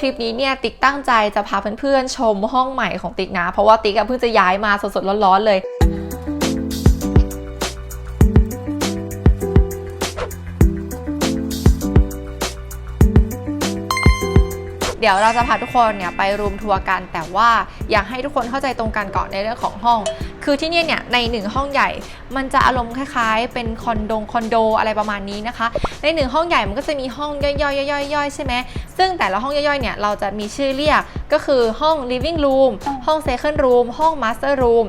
คลิปนี้เนี่ยติ๊กตั้งใจจะพาเพื่อนๆชมห้องใหม่ของติ๊กนะ เพราะว่าติ๊กเพิ่งจะย้ายมาสดๆร้อนๆเลย เดี๋ยวเราจะพาทุกคนเนี่ยไปรูมทัวร์กัน แต่ว่าอยากให้ทุกคนเข้าใจตรงกันก่อนในเรื่องของห้อง คือที่นี่เนี่ยในหนึ่งห้องใหญ่ มันจะอารมณ์คล้ายๆ เป็นคอนโดคอนโดอะไรประมาณนี้นะคะ ในหนึ่งห้องใหญ่มันก็จะมีห้องย่อยๆย่อยๆย่อยๆใช่ไหมซึ่งแต่ละห้องย่อยๆเนี่ยเราจะมีชื่อเรียกก็คือห้อง living room ห้อง second room ห้อง master room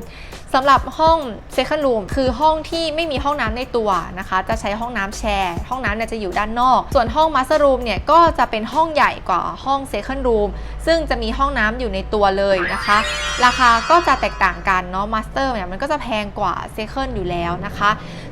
สำหรับห้อง second room คือห้องที่ไม่มีห้องน้ำในตัวนะคะ จะใช้ห้องน้ำแชร์ ห้องน้ำเนี่ยจะอยู่ด้านนอก ส่วนห้อง master room เนี่ยก็จะเป็นห้องใหญ่กว่าห้อง second room ซึ่งจะมีห้องน้ำอยู่ในตัวเลยนะคะ ราคาก็จะแตกต่างกันเนาะ master เนี่ยมันก็จะแพงกว่า second อยู่แล้วนะคะ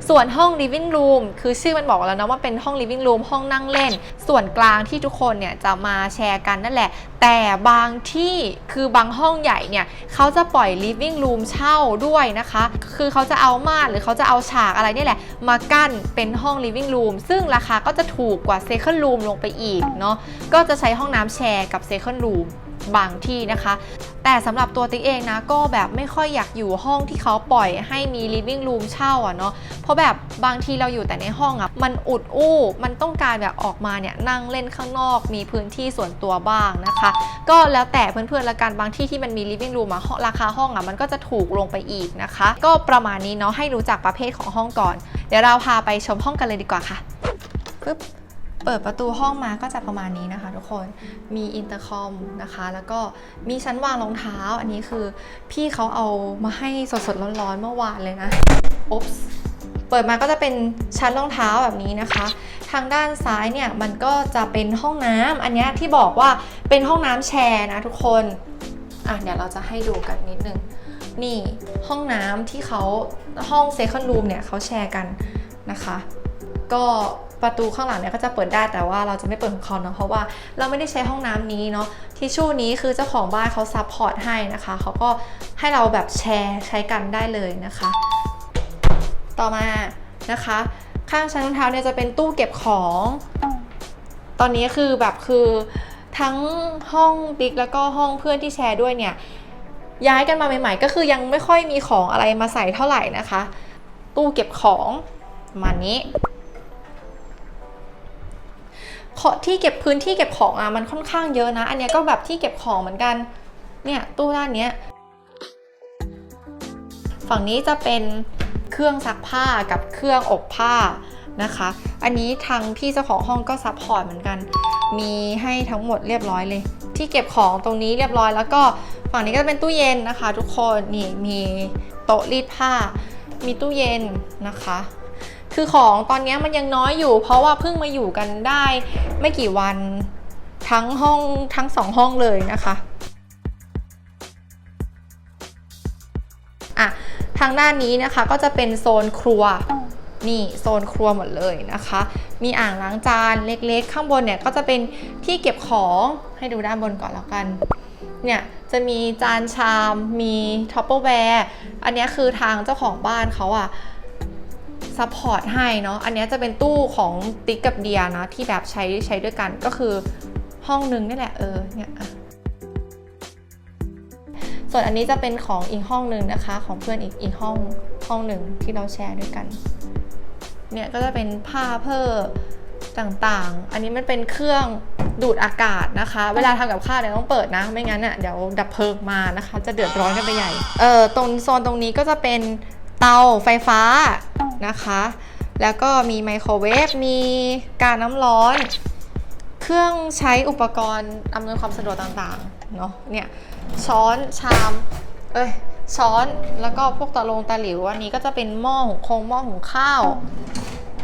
ส่วนห้อง living room คือชื่อมันบอกแล้วนะว่าเป็นห้อง living room ห้องนั่งเล่น ส่วนกลางที่ทุกคนเนี่ยจะมาแชร์กันนั่นแหละ แต่บางที่คือบางห้องใหญ่เนี่ยเขาจะปล่อย living room เช่าด้วยนะคะ คือเขาจะเอาม่านหรือเขาจะเอาฉากอะไรนี่แหละ มากั้นเป็นห้อง living room ซึ่งราคาก็จะถูกกว่า second room ลงไปอีกเนาะก็จะใช้ห้องน้ำแชร์กับ second room บางที่นะคะ แต่สำหรับตัวติ๊กเองนะก็แบบไม่ค่อยอยากอยู่ห้องที่เขาปล่อยให้มี living room เช่าอะเนาะเพราะแบบบางทีเราอยู่แต่ในห้องอะมันอุดอู้มันต้องการแบบออกมาเนี่ยนั่งเล่นข้างนอก มีพื้นที่ส่วนตัวบ้างนะคะ ก็แล้วแต่เพื่อนๆละกันบางที่ที่มันมี living room อะราคาห้องอะมันก็จะถูกลงไปอีกนะคะ ก็ประมาณนี้เนาะให้รู้จักประเภทของห้องก่อน เดี๋ยวเราพาไปชมห้องกันเลยดีกว่าค่ะปึ๊บ เปิดประตูห้องมาก็จะประมาณนี้นะคะ ทุกคน มีอินเตอร์คอมนะคะ แล้วก็มีชั้นวางรองเท้า อันนี้คือพี่เขาเอามาให้สดๆร้อนๆเมื่อวานเลยนะอุ๊บส์เปิดมาก็จะเป็นชั้นรองเท้าแบบนี้นะคะ ทางด้านซ้ายเนี่ยมันก็จะเป็นห้องน้ำอันนี้ที่บอกว่าเป็นห้องน้ำแชร์นะทุกคน อะเดี๋ยวเราจะให้ดูกันนิดนึง นี่ห้องน้ำที่เขาห้องเซคันด์รูมเนี่ยเขาแชร์กันนะคะ ก็ ประตูข้างหลังเนี่ยก็จะเปิดได้แต่ว่าเราจะไม่เปิดของเขาเนาะเพราะว่าเราไม่ได้ใช้ห้องน้ำนี้เนาะทิชชู่นี้คือเจ้าของบ้านเขาซัพพอร์ตให้นะคะเขาก็ให้เราแบบแชร์ใช้กันได้เลยนะคะ ต่อมานะคะ ข้างชั้นรองเท้าเนี่ยจะเป็นตู้เก็บของ ตอนนี้คือแบบคือทั้งห้องบิ๊กแล้วก็ห้องเพื่อนที่แชร์ด้วยเนี่ยย้ายกันมาใหม่ ๆ ก็คือยังไม่ค่อยมีของอะไรมาใส่เท่าไหร่นะคะ ตู้เก็บของประมาณนี้ ที่เก็บพื้นที่เก็บของอะมันค่อนข้างเยอะนะ อันเนี้ยก็แบบที่เก็บของเหมือนกัน เนี่ยตู้ด้านเนี้ย ฝั่งนี้จะเป็นเครื่องซักผ้ากับเครื่องอบผ้านะคะ อันนี้ทางพี่เจ้าของห้องก็ซัพพอร์ตเหมือนกัน มีให้ทั้งหมดเรียบร้อยเลย ที่เก็บของตรงนี้เรียบร้อย แล้วก็ฝั่งนี้ก็จะเป็นตู้เย็นนะคะ ทุกคนนี่มีโต๊ะรีดผ้า มีตู้เย็นนะคะ คือของตอนนี้มันยังน้อยอยู่ เพราะว่าเพิ่งมาอยู่กันได้ ไม่กี่วันทั้งห้องทั้งสองห้องเลยนะคะอะทางด้านนี้นะคะก็จะเป็นโซนครัวนี่โซนครัวหมดเลยนะคะ มีอ่างล้างจานเล็กๆ ข้างบนเนี่ยก็จะเป็นที่เก็บของให้ดูด้านบนก่อนแล้วกัน เนี่ยจะมีจานชามมีท็อปเปอร์แวร์อันนี้คือทางเจ้าของบ้านเขาอะ ซัพพอร์ตให้เนาะอันนี้จะเป็นตู้ของติ๊กกับเดียนะที่แบบใช้ใช้ด้วยกันก็คือห้องนึงนี่แหละเออเนี่ยส่วนอันนี้จะเป็นของอีกห้องหนึ่งนะคะ ของเพื่อนอีกอีกห้องห้องหนึ่งที่เราแชร์ด้วยกัน เนี่ยก็จะเป็นผ้าเพิ่มต่างๆ อันนี้มันเป็นเครื่องดูดอากาศนะคะ เวลาทำกับข้าวเนี่ยต้องเปิดนะ ไม่งั้นอะเดี๋ยวดับเพลิงมานะคะ จะเดือดร้อนกันไปใหญ่ เออตรงโซนตรงนี้ก็จะเป็นเตาไฟฟ้า นะคะ แล้วก็มีไมโครเวฟ มีการน้ำร้อน เครื่องใช้อุปกรณ์อำนวยความสะดวกต่างๆ เนาะเนี่ย ช้อน ชาม เอ้ย ช้อน แล้วก็พวกตะลงตะหลิว อันนี้ก็จะเป็นหม้อหุงคงหม้อหุงข้าว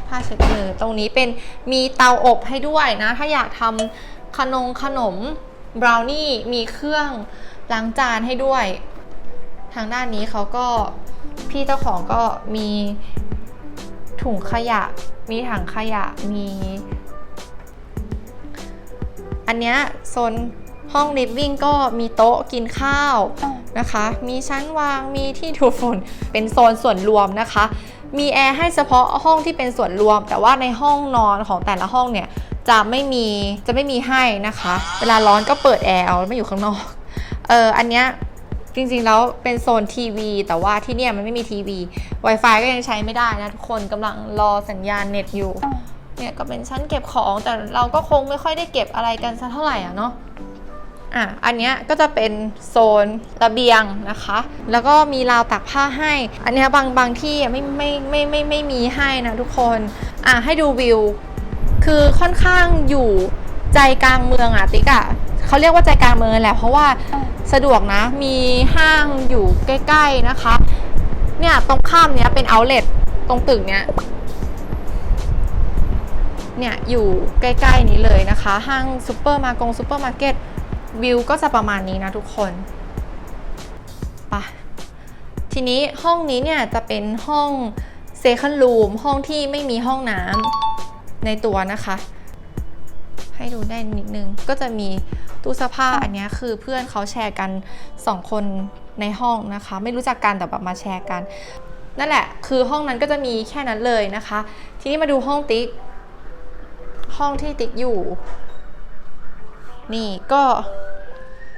ผ้าเช็ดมือ ตรงนี้เป็นมีเตาอบให้ด้วยนะ ถ้าอยากทำขนมขนมบราวนี่ มีเครื่องล้างจานให้ด้วย ทางด้านนี้เขาก็พี่เจ้าของก็มี ถุงขยะ มีถังขยะ มี อันเนี้ยโซนห้องลิฟวิ่งก็มีโต๊ะกินข้าวนะคะ มีชั้นวาง มีที่ถูฝุ่น เป็นโซนส่วนรวมนะคะ มีแอร์ให้เฉพาะห้องที่เป็นส่วนรวม แต่ว่าในห้องนอนของแต่ละห้องเนี่ยจะไม่มี จะไม่มีให้นะคะ เวลาร้อนก็เปิดแอร์เอาไม่อยู่ข้างนอก เออ อันเนี้ย จริงๆ แล้วเป็นโซนทีวี แต่ว่าที่เนี่ยมันไม่มีทีวี Wi-Fi ก็ยังใช้ไม่ได้นะทุกคนกำลังรอสัญญาณเน็ตอยู่ เนี่ยก็เป็นชั้นเก็บของแต่เราก็คงไม่ค่อยได้เก็บอะไรกันสักเท่าไหร่อะเนาะอะอันเนี้ยก็จะเป็นโซนระเบียงนะคะ แล้วก็มีราวตากผ้าให้ อันเนี้ยบางบางที่อ่ไม่ไม่ไม่ไม่ไม่มีให้นะทุกคนอะให้ดูวิว คือค่อนข้างอยู่ใจกลางเมืองอะติ๊กอะ เขาเรียกว่าใจกลางเมืองแหละเพราะว่าสะดวกนะมีห้างอยู่ใกล้ ๆนะคะ เนี่ยตรงข้ามเนี้ยเป็นเอาท์เลตตรงตึกเนี้ยเนี่ยอยู่ใกล้ ๆ นี้เลยนะคะ ห้างซูเปอร์มากงซูเปอร์มาร์เก็ตวิวก็จะประมาณนี้นะทุกคนไปะทีนี้ห้องนี้เนี่ยจะเป็นห้องเซคัน d รูมห้องที่ไม่มีห้องน้ำในตัวนะคะ ให้ดูได้นิดนึงก็จะมี ตู้เสื้อผ้าอันนี้คือเพื่อนเขาแชร์กัน 2 คนในห้องนะคะ ไม่รู้จักกันแต่แบบมาแชร์กัน นั่นแหละ คือห้องนั้นก็จะมีแค่นั้นเลยนะคะ ทีนี้มาดูห้องติ๊ก ห้องที่ติ๊กอยู่ นี่ก็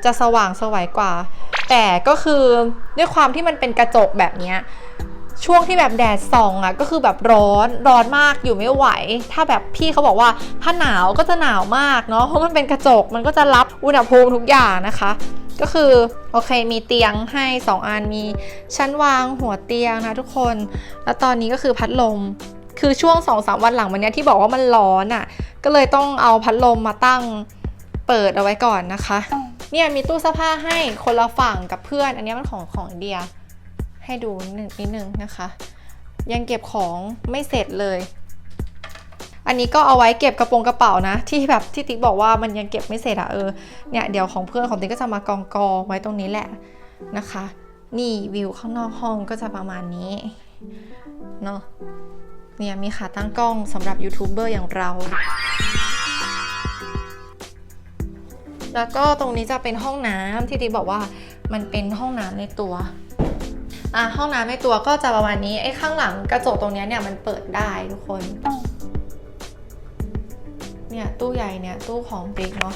จะสว่างสวัยกว่า แต่ก็คือด้วยความที่มันเป็นกระจกแบบนี้ ช่วงที่แบบแดดส่องอะ่ะก็คือแบบร้อนร้อนมากอยู่ไม่ไหว ถ้าแบบพี่เขาบอกว่าถ้าหนาวก็จะหนาวมากเนาะเพราะมันเป็นกระจกมันก็จะรับอุณหภูมิทุกอย่างนะคะ ก็คือโอเคมีเตียงให้ 2 อันมีชั้นวางหัวเตียงนะทุกคน แล้วตอนนี้ก็คือพัดลมคือช่วง2อสวันหลังวันนี้ที่บอกว่ามันร้อนอะ่ะ ก็เลยต้องเอาพัดลมมาตั้งเปิดเอาไว้ก่อนนะคะ เนี่ยมีตู้เสื้อผ้าให้คนละฝั่งกับเพื่อน อันนี้มันของของเดีย ให้ดูนิดนึงนะคะ ยังเก็บของไม่เสร็จเลย อันนี้ก็เอาไว้เก็บกระโปรงกระเป๋านะ ที่แบบที่ติ๊กบอกว่ามันยังเก็บไม่เสร็จอะเออเนี่ยเดี๋ยวของเพื่อนของติ๊กก็จะมากองกองๆไว้ตรงนี้แหละนะคะ นี่วิวข้างนอกห้องก็จะประมาณนี้เนาะเนี่ยมีขาตั้งกล้องสำหรับยูทูบเบอร์อย่างเรา แล้วก็ตรงนี้จะเป็นห้องน้ำที่ติ๊กบอกว่ามันเป็นห้องน้ำในตัว อะห้องน้ำในตัวก็จะประมาณนี้ไอ้ข้างหลังกระจกตรงนี้เนี่ยมันเปิดได้ทุกคนเนี่ยตู้ใหญ่เนี่ยตู้ของเด็กเนาะ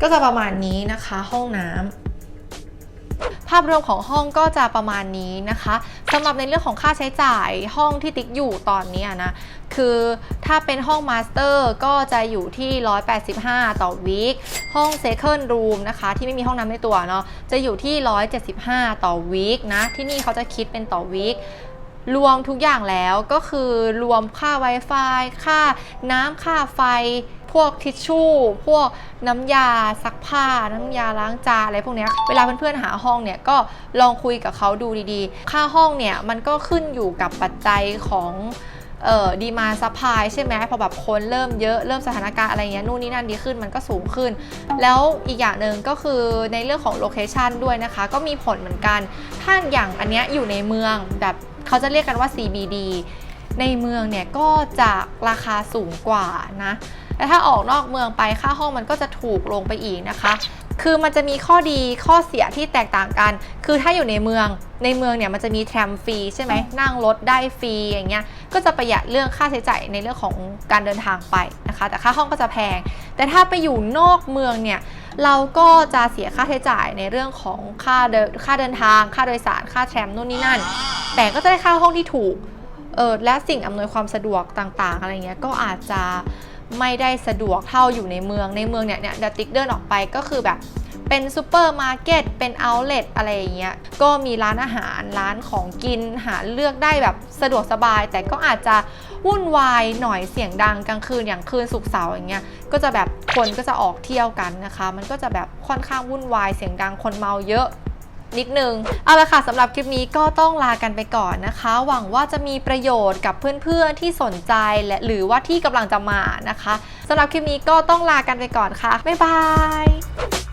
ก็จะประมาณนี้นะคะห้องน้ำภาพรวมของห้องก็จะประมาณนี้นะคะ สำหรับในเรื่องของค่าใช้จ่ายห้องที่ติ๊กอยู่ตอนนี้นะ คือถ้าเป็นห้องมาสเตอร์ก็จะอยู่ที่ 185 ต่อวีคห้อง Second Room นะคะที่ไม่มีห้องน้ำในตัวเนาะจะอยู่ที่ 175 ต่อวีคนะ ที่นี่เขาจะคิดเป็นต่อวีครวมทุกอย่างแล้วก็คือรวมค่า Wi-Fi ค่าน้ำค่าไฟ พวกทิชชู่ พวกน้ำยาซักผ้า น้ำยาล้างจานอะไรพวกนี้เวลาเพื่อนๆหาห้องเนี่ยก็ลองคุยกับเขาดูดีๆ ค่าห้องเนี่ยมันก็ขึ้นอยู่กับปัจจัยของเอ่อดีมาซัพพลายใช่ไหมพอแบบคนเริ่มเยอะเริ่มสถานการณ์อะไรเงี้ยนู่นนี่นั่นดีขึ้นมันก็สูงขึ้น แล้วอีกอย่างหนึ่งก็คือในเรื่องของโลเคชันด้วยนะคะ ก็มีผลเหมือนกัน ถ้าอย่างอันเนี้ยอยู่ในเมืองแบบเขาจะเรียกกันว่า CBD ในเมืองเนี่ยก็จะราคาสูงกว่านะ แต่ถ้าออกนอกเมืองไปค่าห้องมันก็จะถูกลงไปอีกนะคะ คือมันจะมีข้อดีข้อเสียที่แตกต่างกัน คือถ้าอยู่ในเมืองในเมืองเนี่ยมันจะมีแทรมฟรีใช่ไหมนั่งรถได้ฟรีอย่างเงี้ยก็จะประหยัดเรื่องค่าใช้จ่ายในเรื่องของการเดินทางไปนะคะ แต่ค่าห้องก็จะแพง แต่ถ้าไปอยู่นอกเมืองเนี่ยเราก็จะเสียค่าใช้จ่ายในเรื่องของค่าเดินค่าเดินทาง ค่าโดยสารค่าแทรมนู่นนี่นั่น แต่ก็จะได้ค่าห้องที่ถูกเออและสิ่งอำนวยความสะดวกต่างๆ อะไรเงี้ยก็อาจจะ ไม่ได้สะดวกเท่าอยู่ในเมืองในเมืองเนี่ยเนี่ยเดติ๊กเดินออกไปก็คือแบบเป็นซูเปอร์มาร์เก็ตเป็นเอาท์เลตอะไรอย่างเงี้ยก็มีร้านอาหารร้านของกินหาเลือกได้แบบสะดวกสบาย แต่ก็อาจจะวุ่นวายหน่อยเสียงดังกลางคืนอย่างคืนศุกเสาร์อย่างเงี้ยก็จะแบบคนก็จะออกเที่ยวกันนะคะ มันก็จะแบบค่อนข้างวุ่นวายเสียงดังคนเมาเยอะ นิดนึง เอาละค่ะสำหรับคลิปนี้ก็ต้องลากันไปก่อนนะคะ หวังว่าจะมีประโยชน์กับเพื่อนๆที่สนใจและหรือว่าที่กำลังจะมานะคะสำหรับคลิปนี้ก็ต้องลากันไปก่อนค่ะ บ๊ายบาย